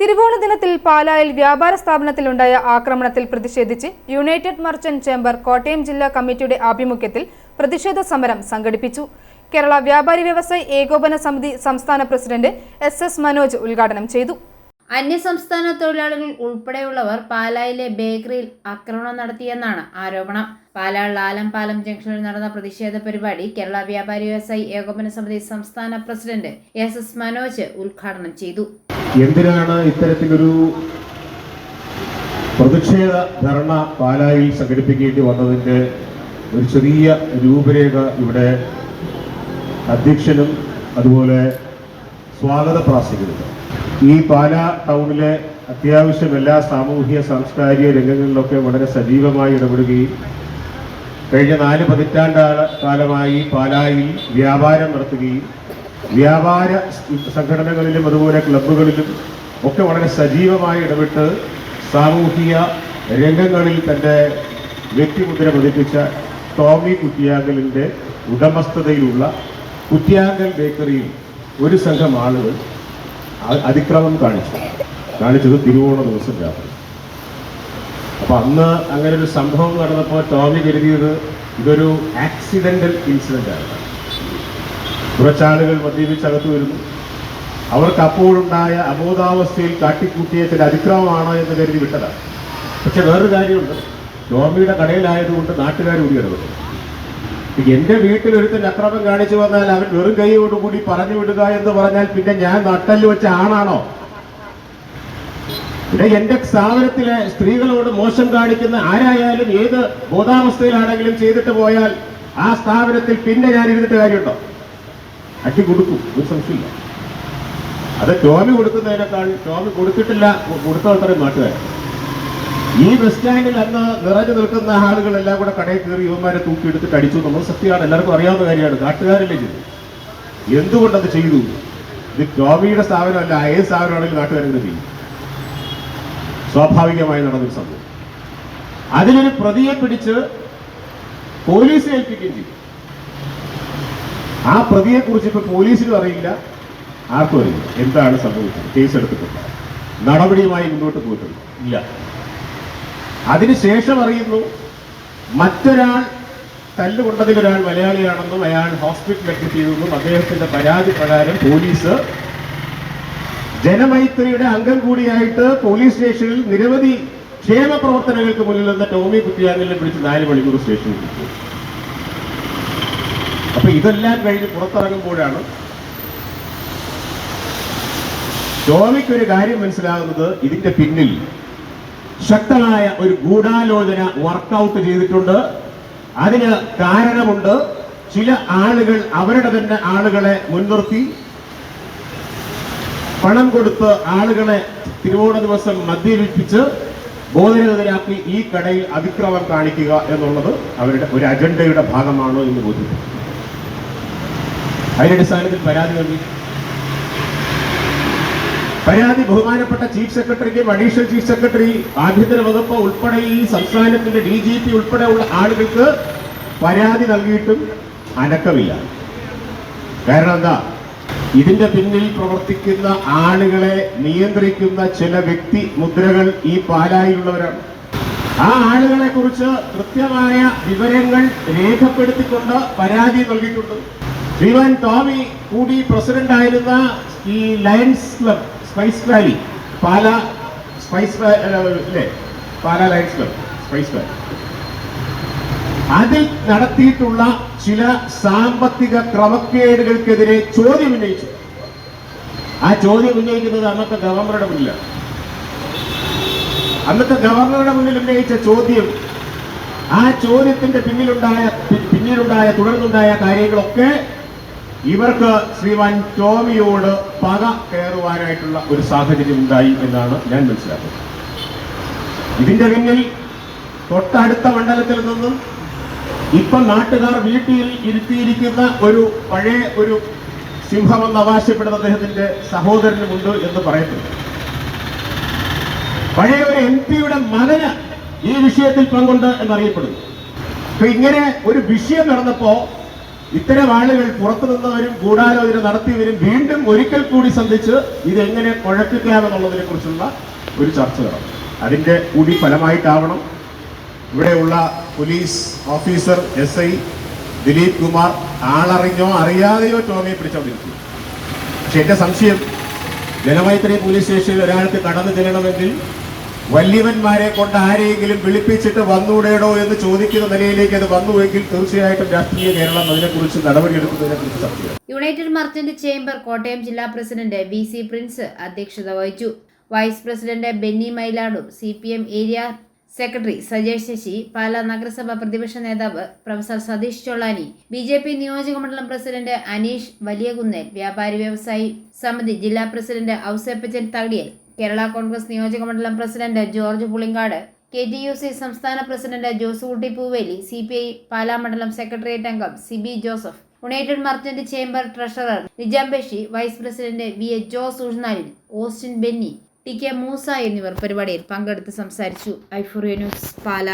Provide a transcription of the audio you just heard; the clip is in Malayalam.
തിരുവോണ ദിനത്തിൽ പാലായിൽ വ്യാപാര സ്ഥാപനത്തിലുണ്ടായ ആക്രമണത്തിൽ പ്രതിഷേധിച്ച് യുണൈറ്റഡ് മർച്ചന്റ് ചേംബർ കോട്ടയം ജില്ലാ കമ്മിറ്റിയുടെ ആഭിമുഖ്യത്തിൽ പ്രതിഷേധ സമരം സംഘടിപ്പിച്ചു. കേരള വ്യാപാരി വ്യവസായി ഏകോപന സമിതി സംസ്ഥാന പ്രസിഡന്റ് എസ് എസ് മനോജ് ഉദ്ഘാടനം ചെയ്തു. അന്യസംസ്ഥാന തൊഴിലാളികൾ ഉൾപ്പെടെയുള്ളവർ പാലായിലെ ബേക്കറിയിൽ ആക്രമണം നടത്തിയെന്നാണ് ആരോപണം. പാലാ ലാലം പാലം ജംഗ്ഷനിൽ നടന്ന പ്രതിഷേധ പരിപാടി കേരള വ്യാപാരി വ്യവസായി ഏകോപന സമിതി സംസ്ഥാന പ്രസിഡന്റ് എസ് എസ് മനോജ് ഉദ്ഘാടനം ചെയ്തു. എന്തിനാണ് ഇത്തരത്തിലൊരു പ്രതിഷേധ ധർണ പാലായിൽ സംഘടിപ്പിക്കേണ്ടി വന്നതിന്റെ ഒരു ചെറിയ രൂപരേഖ ഇവിടെ അധ്യക്ഷനും അതുപോലെ സ്വാഗത പ്രാസിക്കുന്നത് ഈ പാല ടൗണിലെ അത്യാവശ്യം എല്ലാ സാമൂഹിക സാംസ്കാരിക രംഗങ്ങളിലൊക്കെ വളരെ സജീവമായി ഇടപെടുകയും കഴിഞ്ഞ നാല് പതിറ്റാണ്ട് കാലമായി പാലായിൽ വ്യാപാരം നടത്തുകയും വ്യാപാര സംഘടനകളിലും അതുപോലെ ക്ലബ്ബുകളിലും ഒക്കെ വളരെ സജീവമായി ഇടപെട്ട് സാമൂഹിക രംഗങ്ങളിൽ തന്റെ വ്യക്തിമുദ്ര പതിപ്പിച്ച ടോമി കുറ്റിയാങ്കലിന്റെ ഉടമസ്ഥതയിലുള്ള കുറ്റിയാങ്കൽ ബേക്കറിയിൽ ഒരു സംഘം ആളുകൾ അതിക്രമം കാണിച്ചു. കാണിച്ചത് തിരുവോണ ദിവസം രാത്രി. അപ്പൊ അന്ന് അങ്ങനെ ഒരു സംഭവം നടന്നപ്പോൾ ടോമി കരുതിയത് ഇതൊരു ആക്സിഡന്റൽ ഇൻസിഡന്റ് ആണ് കുറച്ചാളുകൾ മദ്യപിച്ചകത്ത് വരുന്നു. അവർക്ക് അപ്പോഴുണ്ടായ അബോധാവസ്ഥയിൽ കാട്ടിക്കൂട്ടിയ ചില അതിക്രമമാണോ എന്ന് കരുതി വിട്ടതാണ്. പക്ഷെ വേറൊരു കാര്യമുണ്ട്. ഡോമിയുടെ കടയിലായതുകൊണ്ട് നാട്ടുകാർ കൂടി ഇടപെട്ടു. ഇപ്പൊ എന്റെ വീട്ടിൽ ഒരുത്തൻ അക്രമം കാണിച്ചു വന്നാൽ അവൻ വെറും കൈയോടുകൂടി പറഞ്ഞു വിടുക എന്ന് പറഞ്ഞാൽ പിന്നെ ഞാൻ നട്ടൽ വെച്ച ആണാണോ? ഇവിടെ എന്റെ സ്ഥാപനത്തിലെ സ്ത്രീകളോട് മോശം കാണിക്കുന്ന ആരായാലും ഏത് ബോധാവസ്ഥയിലാണെങ്കിലും ചെയ്തിട്ട് പോയാൽ ആ സ്ഥാപനത്തിൽ പിന്നെ ഞാൻ ഇരുന്നിട്ട് കാര്യമുണ്ടോ? അട്ടി കൊടുക്കും ഒരു സംശയമില്ല. അത് ടോമി കൊടുക്കുന്നതിനേക്കാൾ ടോമി കൊടുത്തിട്ടില്ല കൊടുത്തത്രയും നാട്ടുകാർ ഈ ബസ് സ്റ്റാൻഡിൽ അന്ന് നിറഞ്ഞു നിൽക്കുന്ന ആളുകളെല്ലാം കൂടെ കടയിൽ കയറി യുവന്മാരെ തൂക്കിയെടുത്തിട്ട് അടിച്ചു. നമ്മൾ സത്യമാണ്. എല്ലാവർക്കും അറിയാവുന്ന കാര്യമാണ്. നാട്ടുകാരല്ലേ ചെയ്തു എന്തുകൊണ്ടത് ചെയ്തു? ഇത് ടോമിയുടെ സ്ഥാപനമല്ല ഏത് സ്ഥാപനമാണെങ്കിലും നാട്ടുകാരെ ചെയ്യും. സ്വാഭാവികമായി നടന്നൊരു സംഭവം. അതിനൊരു പ്രതിയെ പിടിച്ച് പോലീസ് ഏൽപ്പിക്കുകയും ചെയ്തു. ആ പ്രതിയെ കുറിച്ച് ഇപ്പൊ പോലീസിനും അറിയില്ല. ആർക്കും അറിയില്ല. എന്താണ് സംഭവിച്ചത്? കേസ് എടുത്തിട്ടുണ്ട്. നടപടിയുമായി മുന്നോട്ട് പോയിട്ടുണ്ട്. ഇല്ല. അതിനുശേഷം അറിയുന്നു മറ്റൊരാൾ തല്ലുകൊണ്ടതിൽ ഒരാൾ മലയാളിയാണെന്നും അയാൾ ഹോസ്പിറ്റലിൽ ചെയ്തെന്നും അദ്ദേഹത്തിന്റെ പരാതി പ്രകാരം പോലീസ് ജനമൈത്രിയുടെ അംഗം കൂടിയായിട്ട് പോലീസ് സ്റ്റേഷനിൽ നിരവധി ക്ഷേമ പ്രവർത്തനങ്ങൾക്ക് മുന്നിൽ നിന്ന് ടോമി കുട്ടിയാങ്ങലിനെ പിടിച്ച് നാല് മണിക്കൂർ സ്റ്റേഷനിൽ അപ്പൊ ഇതെല്ലാം കഴിഞ്ഞ് പുറത്തിറങ്ങുമ്പോഴാണ് ടോമിക്ക് ഒരു കാര്യം മനസ്സിലാകുന്നത് ഇതിന്റെ പിന്നിൽ ശക്തമായ ഒരു ഗൂഢാലോചന വർക്കൗട്ട് ചെയ്തിട്ടുണ്ട്. അതിന് കാരണമുണ്ട് ചില ആളുകൾ അവരുടെ തന്നെ ആളുകളെ മുൻനിർത്തി. പണം കൊടുത്ത് ആളുകളെ തിരുവോണ ദിവസം മദ്യപിപ്പിച്ച് ബോധരഹിതരാക്കി ഈ കടയിൽ അതിക്രമം കാണിക്കുക എന്നുള്ളത് അവരുടെ ഒരു അജണ്ടയുടെ ഭാഗമാണോ എന്ന് ബോധ്യപ്പെട്ടു അതിന്റെ അടിസ്ഥാനത്തിൽ പരാതി നൽകി പരാതി ബഹുമാനപ്പെട്ട ചീഫ് സെക്രട്ടറിക്കും അഡീഷണൽ ചീഫ് സെക്രട്ടറി ആഭ്യന്തര വകുപ്പ് ഉൾപ്പെടെ ഈ സംസ്ഥാനത്തിന്റെ ഡി ജി പി ഉൾപ്പെടെയുള്ള ആളുകൾക്ക് പരാതി നൽകിയിട്ടും അനക്കമില്ല. കാരണം എന്താ? ഇതിന്റെ പിന്നിൽ പ്രവർത്തിക്കുന്ന ആളുകളെ നിയന്ത്രിക്കുന്ന ചില വ്യക്തി മുദ്രകൾ ഈ പാലായിലുള്ളവരാണ്. ആ ആളുകളെ കുറിച്ച് കൃത്യമായ വിവരങ്ങൾ രേഖപ്പെടുത്തിക്കൊണ്ട് പരാതി നൽകിയിട്ടുണ്ട്. ശ്രീമാൻ ടോമി കൂടി പ്രസിഡന്റ് ആയിരുന്ന ഈ Lions club spice valley Pala spice അല്ല, Pala Lions club spice valley. അതിൽ നടത്തിയിട്ടുള്ള ചില സാമ്പത്തിക ക്രമക്കേടുകൾക്കെതിരെ ചോദ്യം ഉന്നയിച്ചു. ആ ചോദ്യം ഉന്നയിക്കുന്നത് അന്നത്തെ ഗവർണറുടെ മുന്നിലാണ് അന്നത്തെ ഗവർണറുടെ മുന്നിൽ ഉന്നയിച്ച ചോദ്യം ആ ചോദ്യത്തിന്റെ പിന്നിലുണ്ടായ പിന്നിലുണ്ടായ തുടർന്നുണ്ടായ കാര്യങ്ങളൊക്കെ ഇവർക്ക് ശ്രീമാൻ ടോമിയോട് പക കയറുവാനായിട്ടുള്ള ഒരു സാഹചര്യം ഉണ്ടായി എന്നാണ് ഞാൻ മനസ്സിലാക്കുന്നത്. ഇതിന്റെ പിന്നിൽ തൊട്ടടുത്ത മണ്ഡലത്തിൽ നിന്നും ഇപ്പം നാട്ടുകാർ വീട്ടിൽ ഇരുത്തിയിരിക്കുന്ന ഒരു പഴയ ഒരു സിംഹമെന്ന് അവകാശപ്പെടുന്ന അദ്ദേഹത്തിന്റെ സഹോദരനുമുണ്ട് എന്ന് പറയപ്പെടുന്നു. പഴയ ഒരു എം പിയുടെ മകന് ഈ വിഷയത്തിൽ പങ്കുണ്ട് എന്നറിയപ്പെടുന്നു. അപ്പൊ ഇങ്ങനെ ഒരു വിഷയം നടന്നപ്പോ ഇത്തരം ആളുകൾ പുറത്തു നിന്നവരും ഗൂഢാലോചന നടത്തിയവരും വീണ്ടും ഒരിക്കൽ കൂടി സന്ധിച്ച് ഇതെങ്ങനെ കുഴപ്പിക്കാമെന്നുള്ളതിനെ കുറിച്ചുള്ള ഒരു ചർച്ച നടന്നു അതിന്റെ കൂടി ഫലമായിട്ടാവണം. ഇവിടെയുള്ള police officer S I Dileep Kumar ആളറിഞ്ഞോ അറിയാതെയോ ടോമിയെ പിടിച്ചോണ്ടിരിക്കും പക്ഷെ എന്റെ സംശയം ജനമൈത്രി പോലീസ് സ്റ്റേഷനിൽ ഒരാൾക്ക് കടന്നു ചെല്ലണമെങ്കിൽ വല്യവന്മാരെ കൊണ്ട് ആരെയെങ്കിലും വിളിപ്പിച്ചിട്ട് വന്നൂടേടോ എന്ന് ചോദിക്കുന്ന നിലയിലേക്ക് അത് വന്നുവെങ്കിൽ തീർച്ചയായിട്ടും രാഷ്ട്രീയ കേരളം അതിനെക്കുറിച്ച് നടപടിയെടുക്കുന്നതിനെ കുറിച്ച് ചെയ്യും യുണൈറ്റഡ് മർച്ചന്റ് ചേംബർ കോട്ടയം ജില്ലാ പ്രസിഡന്റ് വി സി പ്രിൻസ് അധ്യക്ഷത വഹിച്ചു. Vice president Benny Mylaadum C P M area secretary Sajesh Sashi Pala നഗരസഭ പ്രതിപക്ഷ നേതാവ് professor Satheesh Chollani B J P നിയോജകമണ്ഡലം പ്രസിഡന്റ് അനീഷ് വലിയകുന്നേൽ വ്യാപാരി വ്യവസായി സമിതി ജില്ലാ പ്രസിഡന്റ് ഔസേപ്പച്ചൻ തടിയൽ കേരള കോൺഗ്രസ് നിയോജക മണ്ഡലം president George Pulinkad K T U C സംസ്ഥാന president Josekutty Pooveli C P I Pala മണ്ഡലം സെക്രട്ടേറിയറ്റ് അംഗം Siby Joseph united merchant chamber treasurer Nijam Bashi vice president V A Jose ഉഴുന്നാലിൻ Austin Benny T K Moosa എന്നിവർ പരിപാടിയിൽ പങ്കെടുത്ത് സംസാരിച്ചു. ഐഫുറിയ ന്യൂസ് പാല.